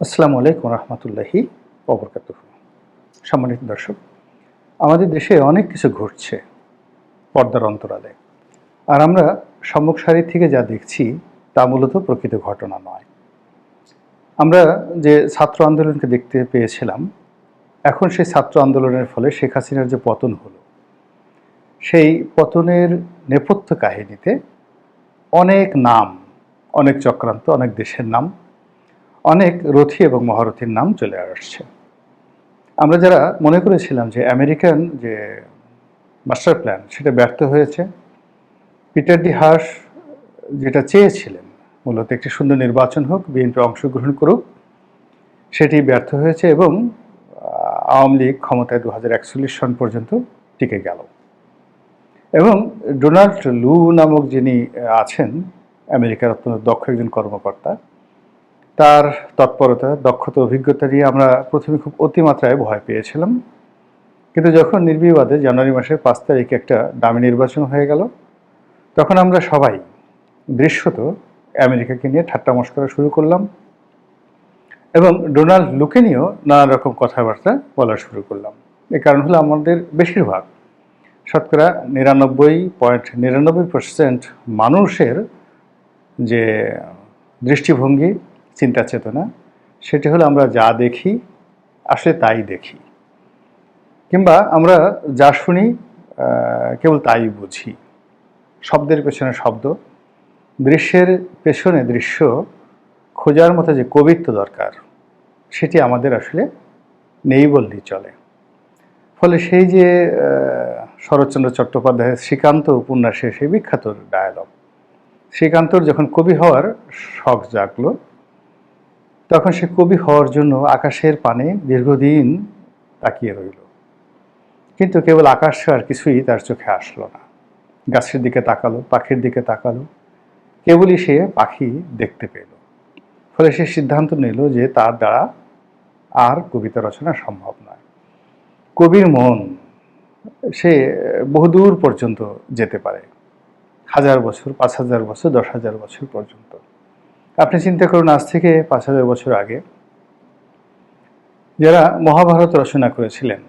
আসসালামু আলাইকুম রহমতুল্লাহি অবরকাত সম্মানিত দর্শক, আমাদের দেশে অনেক কিছু ঘটছে পর্দার অন্তরালে। আর আমরা সম্মুখ সারি থেকে যা দেখছি তা মূলত প্রকৃত ঘটনা নয়। আমরা যে ছাত্র আন্দোলনকে দেখতে পেয়েছিলাম, এখন সেই ছাত্র আন্দোলনের ফলে শেখ হাসিনার যে পতন হলো, সেই পতনের নেপথ্য কাহিনীতে অনেক নাম, অনেক চক্রান্ত, অনেক দেশের নাম অনেক রথী এবং মহারথীর নাম চলে আসছে। আমরা যারা মনে করেছিলাম যে আমেরিকান যে মাস্টার প্ল্যান সেটা ব্যর্থ হয়েছে, পিটার ডি হাস যেটা চেয়েছিলেন, মূলত একটি সুন্দর নির্বাচন হোক, বিএনপি অংশগ্রহণ করুক, সেটি ব্যর্থ হয়েছে এবং আওয়ামী লীগ ক্ষমতায় দু একচল্লিশ সন পর্যন্ত টিকে গেল। এবং ডোনাল্ড লু নামক যিনি আছেন, আমেরিকার অত্যন্ত দক্ষ একজন কর্মকর্তা তার তৎপরতা, দক্ষতা, অভিজ্ঞতা নিয়ে আমরা প্রথমে খুব অতিমাত্রায় ভয় পেয়েছিলাম। কিন্তু যখন নির্বিবাদে জানুয়ারি মাসের পাঁচ তারিখে একটা দামি নির্বাচন হয়ে গেল, তখন আমরা সবাই দৃশ্যত আমেরিকাকে নিয়ে ঠাট্টা মস্করা শুরু করলাম এবং ডোনাল্ড লুকে নিয়েও নানা রকম কথাবার্তা বলা শুরু করলাম। এর কারণ হলো আমাদের বেশিরভাগ শতকরা নিরানব্বই পয়েন্ট নিরানব্বই পার্সেন্ট মানুষের যে দৃষ্টিভঙ্গি চিন্তা চেতনা, সেটি হলো আমরা যা দেখি, আসলে তাই দেখি। কিংবা আমরা যা শুনি কেবল তাই বুঝি। শব্দের পেছনে শব্দ, দৃশ্যের পেছনে দৃশ্য, খোঁজার মতো যে কবিত্ব দরকার, সেটি আমাদের আসলে নেই বললেই চলে। ফলে সেই যে শরৎচন্দ্র চট্টোপাধ্যায়ের শ্রীকান্ত উপন্যাসে সেই বিখ্যাত ডায়ালগ শ্রীকান্তর যখন কবি হওয়ার শখ জাগলো তখন সে কবি হওয়ার জন্য আকাশের পানে দীর্ঘদিন তাকিয়ে রইল। কিন্তু কেবল আকাশ আর কিছুই তার চোখে আসলো না। গাছের দিকে তাকালো, পাখির দিকে তাকালো, কেবলই সে পাখি দেখতে পেল। ফলে সে সিদ্ধান্ত নিল যে তার দ্বারা আর কবিতা রচনা সম্ভব নয়। কবির মন, সে বহুদূর পর্যন্ত যেতে পারে। হাজার বছর, পাঁচ হাজার বছর, দশ হাজার বছর পর্যন্ত। আপনি চিন্তা করুন, আজ থেকে পাঁচ হাজার বছর আগে যারা মহাভারত রচনা করেছিলেন,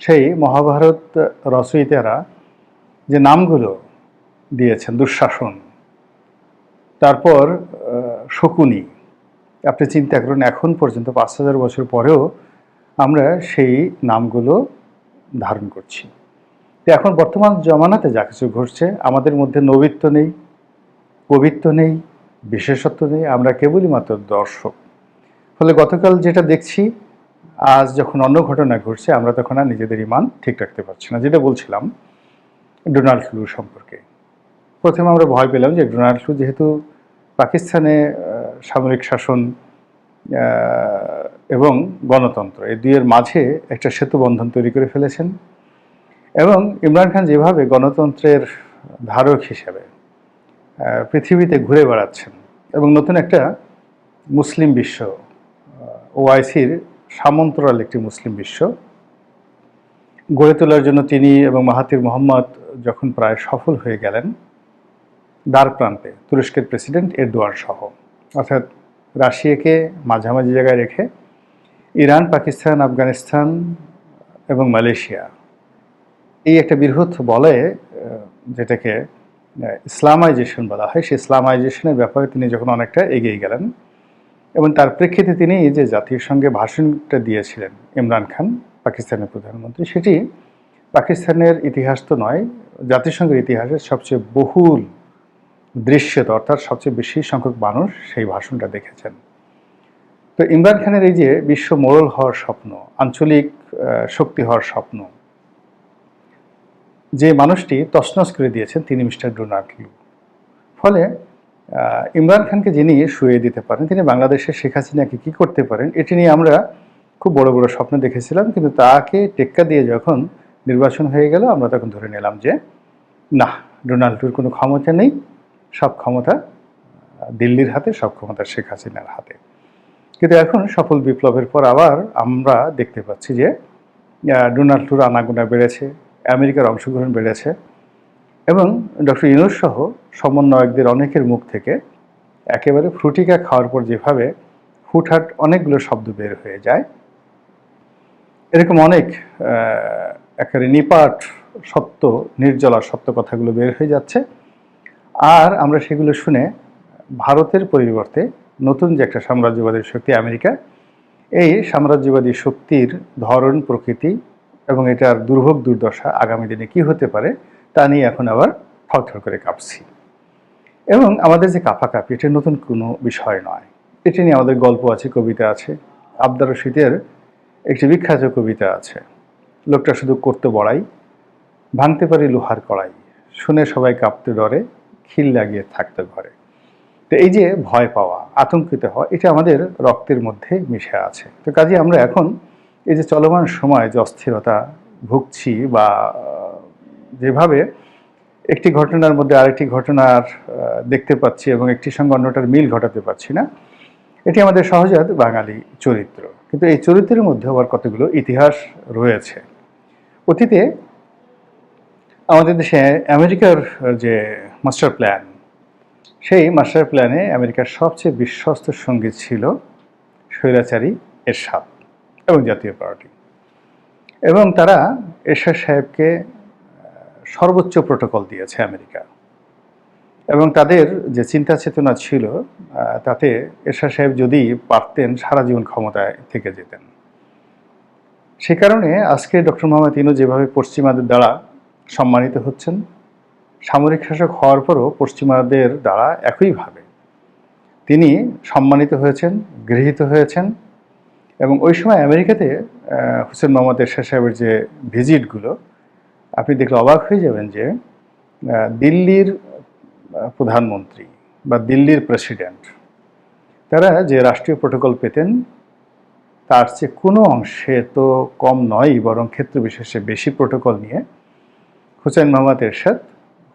সেই মহাভারত রচয়িতারা যে নামগুলো দিয়েছেন, দুঃশাসন, তারপর শকুনি, আপনি চিন্তা করুন, এখন পর্যন্ত পাঁচ হাজার বছর পরেও আমরা সেই নামগুলো ধারণ করছি। এখন বর্তমান জমানাতে যা কিছু ঘটছে, আমাদের মধ্যে নবীত্ব নেই কবিত্ব নেই বিশেষত্ব নেই, আমরা কেবলই মাত্র দর্শক। ফলে গতকাল যেটা দেখছি, আজ যখন অন্য ঘটনা ঘটছে, আমরা তখন আর নিজেদের ইমান ঠিক রাখতে পারছি না। যেটা বলছিলাম, ডোনাল্ড লু সম্পর্কে। প্রথমে আমরা ভয় পেলাম যে ডোনাল্ড লু যেহেতু পাকিস্তানে সামরিক শাসন এবং গণতন্ত্র, এই দুইয়ের মাঝে একটা সেতু বন্ধন তৈরি করে ফেলেছেন। এবং ইমরান খান যেভাবে গণতন্ত্রের ধারক হিসেবে পৃথিবীতে ঘুরে বেড়াচ্ছেন এবং নতুন একটা মুসলিম বিশ্ব ওআইসির সামন্তরাল একটি মুসলিম বিশ্ব। গড়ে তোলার জন্য তিনি এবং মাহাতির মোহাম্মদ যখন প্রায় সফল হয়ে গেলেন, দ্বার প্রান্তে তুরস্কের প্রেসিডেন্ট এরদোয়ান সহ। অর্থাৎ রাশিয়াকে মাঝামাঝি জায়গায় রেখে ইরান, পাকিস্তান, আফগানিস্তান এবং মালয়েশিয়া, এই একটা বৃহৎ বলে যেটাকে ইসলামাইজেশন বলা হয়, সেই ইসলামাইজেশনের ব্যাপারে তিনি যখন অনেকটা এগিয়ে গেলেন এবং তার প্রেক্ষিতে তিনি এই যে জাতির সঙ্গে ভাষণটা দিয়েছিলেন, ইমরান খান, পাকিস্তানের প্রধানমন্ত্রী, সেটি পাকিস্তানের ইতিহাস তো নয়, জাতিসংঘের ইতিহাসের সবচেয়ে বহুল দৃশ্যত, অর্থাৎ সবচেয়ে বেশি সংখ্যক মানুষ সেই ভাষণটা দেখেছেন। তো ইমরান খানের এই যে বিশ্ব মোড়ল হওয়ার স্বপ্ন, আঞ্চলিক শক্তি হওয়ার স্বপ্ন যে মানুষটি তছনছ করে দিয়েছেন তিনি মিস্টার ডোনাল্ড লু ফলে ইমরান খানকে যিনি শুয়ে দিতে পারেন, তিনি বাংলাদেশের শেখ হাসিনাকে কী করতে পারেন, এটি নিয়ে আমরা খুব বড় বড় স্বপ্ন দেখেছিলাম। কিন্তু তাকে টেক্কা দিয়ে যখন নির্বাচন হয়ে গেল, আমরা তখন ধরে নিলাম যে না ডোনাল্ডুর কোনো ক্ষমতা নেই। সব ক্ষমতা দিল্লির হাতে, সব ক্ষমতা শেখ হাসিনার হাতে। কিন্তু এখন সফল বিপ্লবের পর আবার আমরা দেখতে পাচ্ছি যে ডোনাল্ড ট্রুর আনাগোনা বেড়েছে। আমেরিকার অংশগ্রহণ বেড়েছে এবং ডক্টর ইনুস সহ সমন্বয়কদের অনেকের মুখ থেকে একেবারে ফ্রুটিকা খাওয়ার পর যেভাবে হুটহাট অনেকগুলো শব্দ বের হয়ে যায়, এরকম অনেক একেবারে নিপাট সত্য, নির্জলা সত্য কথাগুলো বের হয়ে যাচ্ছে। আর আমরা সেগুলো শুনে ভারতের পরিবর্তে নতুন যে একটা সাম্রাজ্যবাদী শক্তি আমেরিকা, এই সাম্রাজ্যবাদী শক্তির ধরন, প্রকৃতি এবং এটার দুর্ভোগ দুর্দশা আগামী দিনে কি হতে পারে তা নিয়ে এখন আবার থরথর করে কাঁপছি। এবং আমাদের যে কাঁপাকাঁপি, এটা নতুন কোনো বিষয় নয়। এটা নিয়ে আমাদের গল্প আছে, কবিতা আছে। আবদার রশিদের একটি বিখ্যাত কবিতা আছে। লোকটা শুধু করতে বড়াই, ভাঙতে পারি লোহার কড়াই। শুনে সবাই কাঁপতে ডরে, খিল লাগিয়ে থাকতে ঘরে। তো এই যে ভয় পাওয়া, আতঙ্কিত হওয়া, এটা আমাদের রক্তের মধ্যে মিশে আছে। তো কাজে আমরা এখন এই যে চলমান সময়, যে অস্থিরতা ভুগছি বা যেভাবে একটি ঘটনার মধ্যে আরেকটি ঘটনার দেখতে পাচ্ছি এবং একটি সঙ্গে অন্যটার মিল ঘটাতে পারছি না, এটি আমাদের সহজাত বাঙালি চরিত্র। কিন্তু এই চরিত্রের মধ্যে আবার কতগুলো ইতিহাস রয়েছে। অতীতে আমাদের দেশে আমেরিকার যে মাস্টার প্ল্যান, সেই মাস্টার প্ল্যানে আমেরিকার সবচেয়ে বিশ্বস্ত সঙ্গী ছিল স্বৈরাচারী এর এরশাদ। এবং জাতীয় পার্টি। এবং তারা এরশাদ সাহেবকে সর্বোচ্চ প্রোটোকল দিয়েছে আমেরিকা। এবং তাদের যে চিন্তা চেতনা ছিল তাতে এরশাদ সাহেব যদি পারতেন, সারা জীবন ক্ষমতায় থেকে যেতেন। সে কারণে আজকে ডক্টর মোহাম্মদ ইনু যেভাবে পশ্চিমাদের দ্বারা সম্মানিত হচ্ছেন, সামরিক শাসক হওয়ার পরও পশ্চিমাদের দ্বারা একইভাবে তিনি সম্মানিত হয়েছেন, গৃহীত হয়েছেন এবং ওই সময় আমেরিকাতে হোসেন মোহাম্মদ এরশাদ সাহেবের যে ভিজিটগুলো, আপনি দেখলে অবাক হয়ে যাবেন যে দিল্লির প্রধানমন্ত্রী বা দিল্লির প্রেসিডেন্ট, তারা যে রাষ্ট্রীয় প্রোটোকল পেতেন, তার চেয়ে কোনো অংশে তো কম নয় বরং ক্ষেত্র বিশেষে বেশি প্রোটোকল নিয়ে হুসেন মোহাম্মদ এরশাদ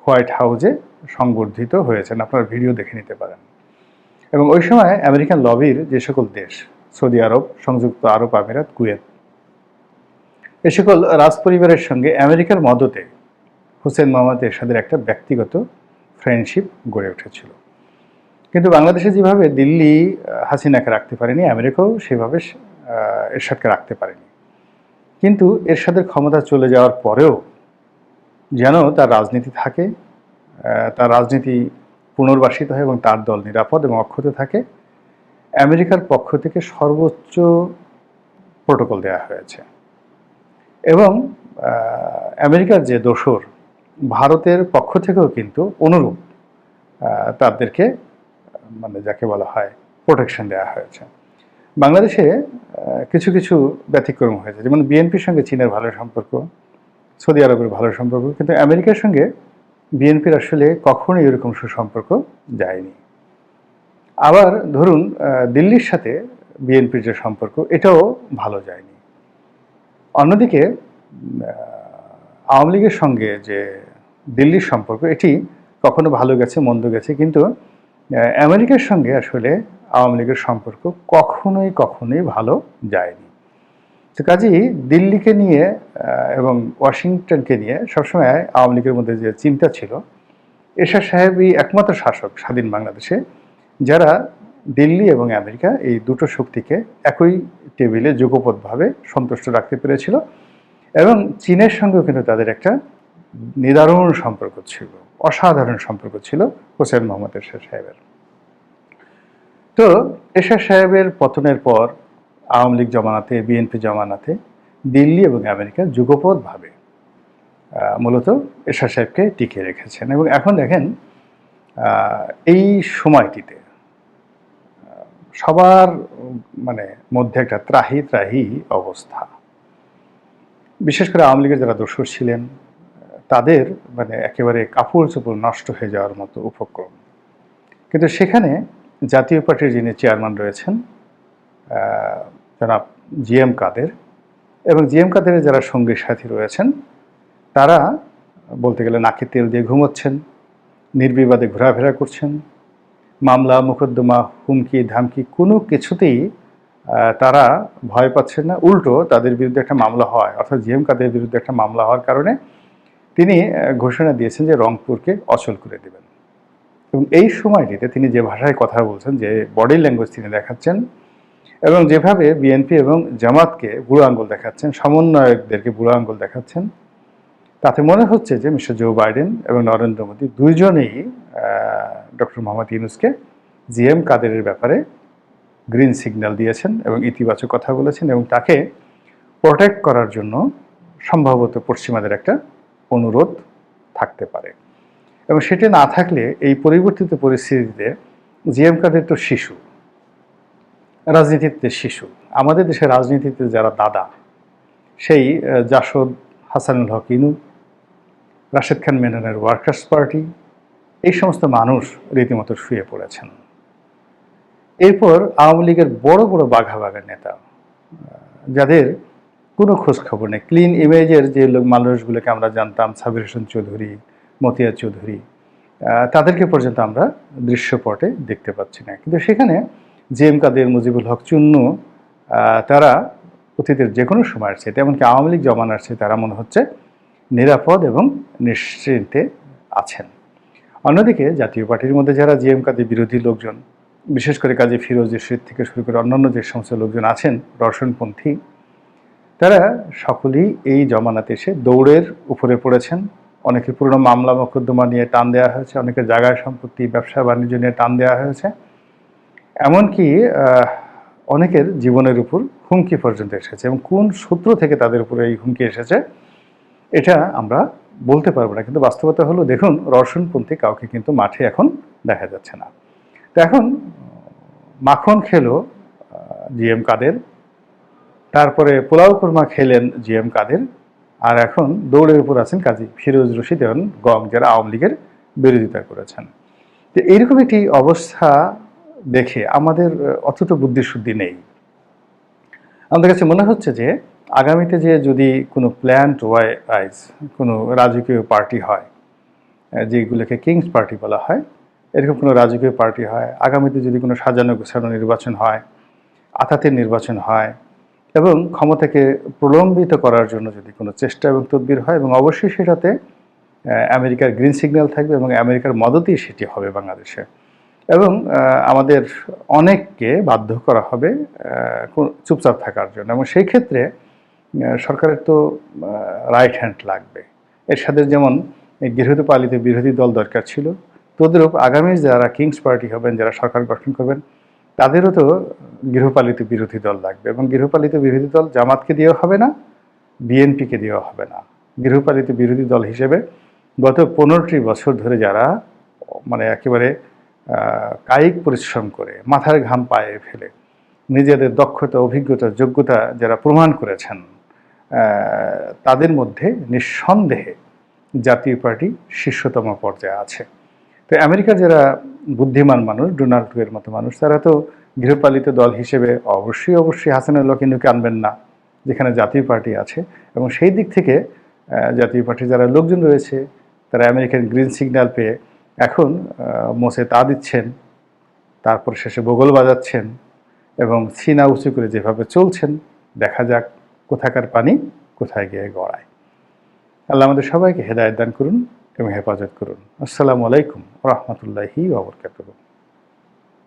হোয়াইট হাউজে সংবর্ধিত হয়েছেন। আপনারা ভিডিও দেখে নিতে পারেন। এবং ওই সময় আমেরিকান লবির যে সকল দেশ সৌদি আরব, সংযুক্ত আরব আমিরাত, কুয়েত। এ সকল রাজ পরিবারের সঙ্গে আমেরিকার মদতে হুসেন মোহাম্মদ এরশাদের একটা ব্যক্তিগত ফ্রেন্ডশিপ গড়ে উঠেছিল। কিন্তু বাংলাদেশে যেভাবে দিল্লি হাসিনাকে রাখতে পারেনি, আমেরিকাও সেভাবে এরশাদকে রাখতে পারেনি। কিন্তু এরশাদের ক্ষমতা চলে যাওয়ার পরেও যেন তার রাজনীতি থাকে তার রাজনীতি পুনর্বাসিত হয় এবং তার দল নিরাপদ এবং অক্ষত থাকে আমেরিকার পক্ষ থেকে সর্বোচ্চ প্রোটোকল দেওয়া হয়েছে। এবং আমেরিকার যে দোসর, ভারতের পক্ষ থেকেও কিন্তু অনুরূপ তাদেরকে মানে যাকে বলা হয়, প্রোটেকশন দেওয়া হয়েছে। বাংলাদেশে কিছু কিছু ব্যতিক্রম হয়েছে। যেমন বিএনপির সঙ্গে চীনের ভালো সম্পর্ক, সৌদি আরবের ভালো সম্পর্ক, কিন্তু আমেরিকার সঙ্গে বিএনপির আসলে কখনোই এরকম সুসম্পর্ক যায়নি। আবার ধরুন দিল্লির সাথে বিএনপির যে সম্পর্ক, এটাও ভালো যায়নি। অন্যদিকে আওয়ামী লীগের সঙ্গে যে দিল্লির সম্পর্ক, এটি কখনো ভালো গেছে, মন্দ গেছে, কিন্তু আমেরিকার সঙ্গে আসলে আওয়ামী লীগের সম্পর্ক কখনোই কখনোই ভালো যায়নি। তো কাজেই দিল্লিকে নিয়ে এবং ওয়াশিংটনকে নিয়ে সবসময় আওয়ামী লীগের মধ্যে যে চিন্তা ছিল, এরশাদ সাহেবই একমাত্র শাসক স্বাধীন বাংলাদেশে। যারা দিল্লি এবং আমেরিকা এই দুটো শক্তিকে একই টেবিলে যুগপথভাবে সন্তুষ্ট রাখতে পেরেছিল এবং চীনের সঙ্গেও কিন্তু তাদের একটা নিদারুণ সম্পর্ক ছিল, অসাধারণ সম্পর্ক ছিল হোসেন মোহাম্মদ এরশাদ সাহেবের। তো এরশাদ সাহেবের পতনের পর আওয়ামী লীগ জমানাতে, বিএনপি জমানাতে দিল্লি এবং আমেরিকা যুগপথভাবে মূলত এরশাদ সাহেবকে টিকিয়ে রেখেছেন। এবং এখন দেখেন এই সময়টিতে সবার মানে মধ্যে একটা ত্রাহি ত্রাহি অবস্থা। বিশেষ করে আওয়ামী লীগের যারা দোষর ছিলেন, তাদের মানে একেবারে কাপড় চোপড় নষ্ট হয়ে যাওয়ার মতো উপক্রম। কিন্তু সেখানে জাতীয় পার্টির যিনি চেয়ারম্যান রয়েছেন জনাব জি এম কাদের এবং জি এম কাদেরের যারা সঙ্গী সাথী রয়েছেন, তারা বলতে গেলে নাকে তেল দিয়ে ঘুমোচ্ছেন, নির্বিবাদে ঘোরাফেরা করছেন মামলা, মোকদ্দমা, হুমকি, ধামকি কোনো কিছুতেই তারা ভয় পাচ্ছেন না। উল্টো তাদের বিরুদ্ধে একটা মামলা হয়। অর্থাৎ জিএম কাদের বিরুদ্ধে একটা মামলা হওয়ার কারণে তিনি ঘোষণা দিয়েছেন যে রংপুরকে অচল করে দেবেন। এবং এই সময়টিতে তিনি যে ভাষায় কথা বলছেন, যে বডি ল্যাঙ্গুয়েজ তিনি দেখাচ্ছেন, এবং যেভাবে বিএনপি এবং জামাতকে বুড়ো আঙ্গুল দেখাচ্ছেন, সমন্বয়কদেরকে বুড়ো আঙ্গুল দেখাচ্ছেন তাতে মনে হচ্ছে যে মিস্টার জো বাইডেন এবং নরেন্দ্র মোদী দুইজনেই ডক্টর মোহাম্মদ ইউনুসকে জিএম কাদেরের ব্যাপারে গ্রিন সিগন্যাল দিয়েছেন এবং ইতিবাচক কথা বলেছেন এবং তাকে প্রোটেক্ট করার জন্য সম্ভবত পশ্চিমাদের একটা অনুরোধ থাকতে পারে। এবং সেটি না থাকলে এই পরিবর্তিত পরিস্থিতিতে জি এম কাদের তো শিশু, রাজনীতিতে শিশু। আমাদের দেশের রাজনীতিতে যারা দাদা, সেই জাসদ হাসানুল হক ইনু রাশেদ খান মেননের ওয়ার্কার্স পার্টি, এই সমস্ত মানুষ রীতিমতো শুয়ে পড়েছেন। এরপর আওয়ামী লীগের বড় বড় বাঘা বাঘা নেতা যাদের কোনো খোঁজ খবর নেই ক্লিন ইমেজের যে লোক মানুষগুলোকে আমরা জানতাম সাবির হোসেন চৌধুরী, মতিয়া চৌধুরী তাদেরকে পর্যন্ত আমরা দৃশ্যপটে দেখতে পাচ্ছি না। কিন্তু সেখানে জি এম কাদের, মুজিবুল হক, চুন্নু তারা অতীতের যে কোনো সময়ের চেয়ে এমনকি আওয়ামী লীগ জমানার চেয়ে তারা মনে হচ্ছে নিরাপদ এবং নিশ্চিন্তে আছেন। অন্যদিকে জাতীয় পার্টির মধ্যে যারা জিএম কাদের বিরোধী লোকজন, বিশেষ করে কাজী ফিরোজ রশিদ থেকে শুরু করে অন্যান্য যে সমস্ত লোকজন আছেন রর্ষণপন্থী তারা সকলেই এই জমানাতে এসে দৌড়ের উপরে পড়েছেন। অনেকে পুরনো মামলা মোকদ্দমা নিয়ে টান দেওয়া হয়েছে, অনেকের জায়গায় সম্পত্তি, ব্যবসা, বাণিজ্য নিয়ে টান দেওয়া হয়েছে। এমনকি অনেকের জীবনের উপর হুমকি পর্যন্ত এসেছে এবং কোন সূত্র থেকে তাদের উপরে এই হুমকি এসেছে এটা আমরা বলতে পারব না, কিন্তু বাস্তবতা হলো দেখুন রর্ষণপন্থী কাউকে কিন্তু মাঠে এখন দেখা যাচ্ছে না। তো এখন মাখন খেলো জিএম কাদের, তারপরে পোলাও কোরমা খেলেন জিএম কাদের, আর এখন দৌড়ের উপর আছেন কাজী ফিরোজ রশিদ এবং গং যারা আওয়ামী লীগের বিরোধিতা করেছেন। তো এইরকম একটি অবস্থা দেখে আমাদের অতটা বুদ্ধিশুদ্ধি নেই। আমাদের কাছে মনে হচ্ছে যে আগামীতে যে যদি কোনো প্ল্যান ওয়াইজ কোনো রাজকীয় পার্টি হয় যেগুলোকে কিংস পার্টি বলা হয়, এরকম কোনো রাজকীয় পার্টি হয়, আগামীতে যদি কোনো সাজানো গোছানো নির্বাচন হয়, আতাতের নির্বাচন হয়, এবং ক্ষমতাকে প্রলম্বিত করার জন্য যদি কোনো চেষ্টা এবং তদবির হয়, এবং অবশ্যই সেটাতে আমেরিকার গ্রিন সিগন্যাল থাকবে এবং আমেরিকার মদতেই সেটি হবে বাংলাদেশে এবং আমাদের অনেককে বাধ্য করা হবে চুপচাপ থাকার জন্য। এবং সেই ক্ষেত্রে সরকারের তো রাইট হ্যান্ড লাগবে। এর সাথে যেমন, এই গৃহপালিত বিরোধী দল দরকার ছিল, তদ্রূপ আগামী যারা কিংস পার্টি হবেন, যারা সরকার গঠন করবেন, তাদেরও তো গৃহপালিত বিরোধী দল লাগবে। এবং গৃহপালিত বিরোধী দল জামাতকে দিয়েও হবে না, বিএনপিকে দিয়েও হবে না। গৃহপালিত বিরোধী দল হিসেবে গত পনেরোটি বছর ধরে যারা মানে একেবারে কায়িক পরিশ্রম করে, মাথার ঘাম পায়ে ফেলে, নিজেদের দক্ষতা, অভিজ্ঞতা, যোগ্যতা যারা প্রমাণ করেছেন তাদের মধ্যে নিঃসন্দেহে জাতীয় পার্টি শীর্ষতম পর্যায়ে আছে। তো আমেরিকার যারা বুদ্ধিমান মানুষ, ডোনাল্ড ট্রুয়ের মতো মানুষ, তারা তো গৃহপালিত দল হিসেবে অবশ্যই অবশ্যই হাসানুল লকিনুকে আনবেন না, যেখানে জাতীয় পার্টি আছে। এবং সেই দিক থেকে জাতীয় পার্টির যারা লোকজন রয়েছে, তারা আমেরিকান গ্রিন সিগন্যাল পেয়ে এখন মোসে তা দিচ্ছেন, তারপর শেষে বগল বাজাচ্ছেন এবং সিনা উঁচু করে যেভাবে চলছেন, দেখা যাক কোথাকার পানি কোথায় গিয়ে গড়ায়। আল্লাহ আমাদের সবাইকে হেদায়ত দান করুন এবং হেফাজত করুন। আসসালামু আলাইকুম রহমতুল্লাহি ওবরকাতুহ